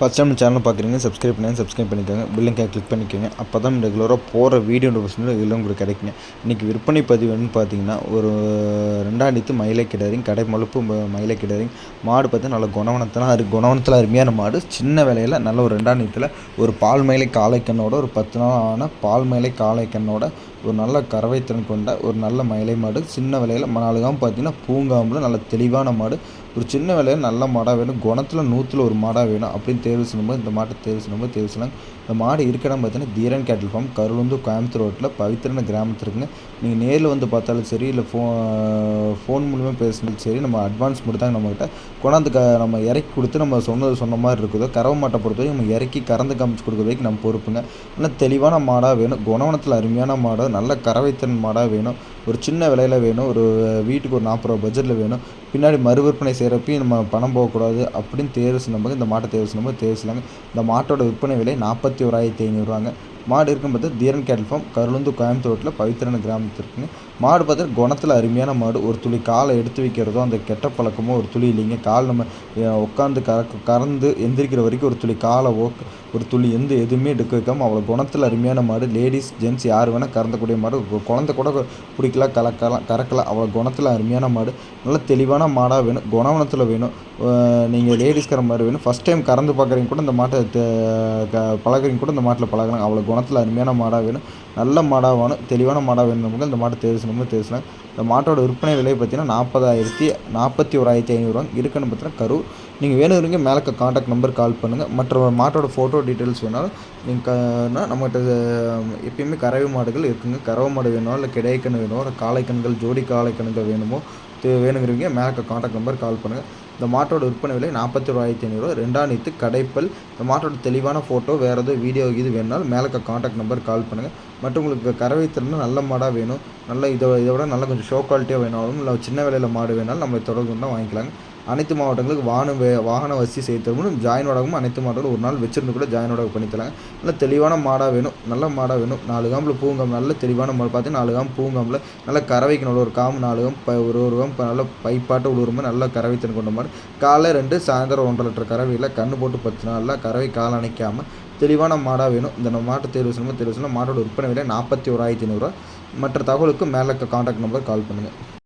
First time channel பார்க்குறீங்க subscribe பண்ணி subscribe பண்ணிக்கோங்க பில்லிங்கை கிளிக் பண்ணிக்கோங்க. அப்போ தான் ரெகுலராக போகிற வீடியோ நோட்டிஃபிகேஷன் இதில் உங்களுக்கு கிடைக்குங்க. இன்றைக்கி விற்பனை பதிவுன்னு பார்த்தீங்கன்னா ஒரு ரெண்டாண்டித்து மயிலை கிடாரிங் கடை மழுப்பு ம- மயிலை கிடாரிங். மாடு பார்த்தா நல்ல குணவனத்தில் அரு குணவனத்தில் அருமையான மாடு. சின்ன விலையில் நல்ல ஒரு ரெண்டாண்டித்தில் ஒரு பால் மயிலை காளைக்கண்ணோட ஒரு பத்து நாள் ஆன பால் மயிலை காளைக்கண்ணோட ஒரு நல்ல கறவைத்திறன் கொண்ட ஒரு நல்ல மயிலை மாடு. சின்ன விலையில் நாலு பார்த்தீங்கன்னா பூங்காம்பில் நல்ல தெளிவான மாடு. ஒரு சின்ன விலையில் நல்ல மாடாக வேணும். குணத்தில் நூற்றில் ஒரு மாடாக வேணும் அப்படின்னு தேர்வு செய்யும்போது இந்த மாட்டை தேர்வு செய்யும்போது தேர்வு செய்யலாம். இந்த மாடு இருக்க இடம் பார்த்தீங்கன்னா தீரன் கேட்டில் ஃபார்ம். கருளுந்து கோயம்புத்தூர் ரோட்டில் பவித்திரன கிராமத்தில் இருக்குங்க. நீங்கள் நேரில் வந்து பார்த்தாலும் சரி இல்லை ஃபோ ஃபோன் மூலிமா பேசினாலும் சரி நம்ம அட்வான்ஸ் மட்டும் தாங்க நம்மக்கிட்ட கொண்டாந்து க நம்ம இறக்கி கொடுத்து நம்ம சொன்னது சொன்ன மாதிரி இருக்குதோ கறவை மாட்டை பொறுத்த வரைக்கும் நம்ம இறக்கி கறந்து காமிச்சு கொடுக்குற வரைக்கும் நம்ம பொறுப்புங்க. ஆனால் தெளிவான மாடாக வேணும். குணவனத்தில் அருமையான மாடாக நல்ல கறவைத்தன் மாடாக வேணும். ஒரு சின்ன விலையில் வேணும். ஒரு வீட்டுக்கு ஒரு நாற்பது ரூபா பட்ஜெட்டில் வேணும். பின்னாடி மறுவிற்பனை செய்கிறப்பையும் நம்ம பணம் போகக்கூடாது அப்படின்னு தேர்வு செய்யும்போது இந்த மாட்டை தேர்வு செய்யும்போது தேர்வு செய்யலாங்க. இந்த மாட்டோட விற்பனை விலை நாற்பத்தி ஓராயிரத்தி ஐநூறுவாங்க மாடு இருக்கும் பார்த்தா தீரன் கேட்டல் ஃபார்ம் கருளுந்து கோயம்புத்தூர் பவித்திரன கிராமத்தில் இருக்குங்க மாடு பார்த்தா குணத்தில் அருமையான மாடு. ஒரு துளி காலை எடுத்து வைக்கிறதோ அந்த கெட்ட பழக்கமோ ஒரு துளி இல்லைங்க. கால் நம்ம உட்காந்து கறக்க கறந்து எந்திரிக்கிற வரைக்கும் ஒரு துளி காலை ஓக் ஒரு துளி எந்த எதுவுமே எடுக்க வைக்காமல் அவ்வளோ குணத்தில் அருமையான மாடு. லேடிஸ் ஜென்ட்ஸ் யார் வேணால் கறந்தக்கூடிய மாடு. குழந்தை கூட பிடிக்கலாம் கலக்கலாம் கறக்கலாம் அவ்வளோ குணத்தில் அருமையான மாடு. நல்ல தெளிவான மாடாக வேணும். குணவனத்தில் வேணும். நீங்கள் லேடிஸ்கிற மாதிரி வேணும். ஃபஸ்ட் டைம் கறந்து பார்க்குறீங்க கூட இந்த மாட்டை க- பழகுறீங்க கூட இந்த மாட்டில் பழகலாம் அவ்வளோ குணத்தில் அருமையான மாடாக வேணும். நல்ல மாடாக வேணும். தெளிவான மாடாக வேணும் நமக்கு இந்த மாட்டை தேர்வு செய்யணும். இந்த மாட்டோட விற்பனை விலை பார்த்தீங்கன்னா நாற்பதாயிரத்தி நாற்பத்தி ஓராயிரத்தி ஐநூறுரூவா இருக்குன்னு பார்த்தீங்கன்னா கரூர். நீங்கள் வேணுங்கிறீங்க மேலே காண்டாக்ட் நம்பர் கால் பண்ணுங்கள் மற்ற மாட்டோட ஃபோட்டோ டீட்டெயில்ஸ் வேணாலும் நீங்கள் நம்மகிட்ட எப்பயுமே கறவை மாடுகள் இருக்குங்க. கறவை மாடு வேணும் இல்லை கிடைக்கன்னு வேணும்? இல்லை காளைக்கண்கள் ஜோடி காளைக்கண்கள் வேணுமோ? வேணுங்கிறவங்க மேலே காண்டாக்ட் நம்பர் கால் பண்ணுங்கள் இந்த மாட்டோட விற்பனை விலை நாற்பத்தி ரூபாயிரத்தி ஐநூறுரூவா ரெண்டாம் நேற்று கடைப்பல். இந்த மாட்டோட தெளிவான ஃபோட்டோ வேறு எதுவும் வீடியோ இது வேணுனாலும் மேலே காண்டாக்ட் நம்பர் கால் பண்ணுங்கள் மற்றும் உங்களுக்கு கறவை திறன் நல்ல மாடாக வேணும். நல்ல இதை இதை விட நல்ல கொஞ்சம் ஷோ குவாலிட்டியாக வேணாலும் இல்லை சின்ன விலையில் மாடு வேணாலும் நம்மளை தொடர்பு தான் வாங்கிக்கலாங்க. அனைத்து மாவட்டங்களுக்கு வாகன வாகன வசதி செய்து தரணும் ஜாயின் வாடகமும் அனைத்து மாவட்டங்களும் ஒரு நாள் வச்சிருந்து கூட ஜாயின் வாடகை பண்ணி தராங்க நல்ல தெளிவான மாடாக வேணும் நல்ல மாடாக வேணும். நாலு காம்பில் பூங்காம் நல்ல தெளிவான மாடு. பார்த்து நாலு காம்பு பூங்காம்பில் நல்ல கறவைக்கு நல்ல ஒரு காம்பு நாலு காம்பு ப ஒரு ஒரு காம்பு நல்ல பைப்பாட்ட உழுவுற நல்ல கறவை திறன் கொண்ட மாதிரி காலை ரெண்டு சாயந்தரம் ஒன்றரை லிட்டர் கறவையில் கண்ணு போட்டு பத்து நாளில் கறவை கால் அணைக்காமல் தெளிவான மாடாக வேணும். இந்த நம்ம மாட்டை தேர்வு செய்யணும் தேர்வு செய்யணும் மாட்டோட விற்பனை விலை நாற்பத்தி ஓராயிரத்தி ஐநூறுரூவா மற்ற தகவலுக்கு மேலே காண்டாக்ட் நம்பர் கால் பண்ணுங்கள்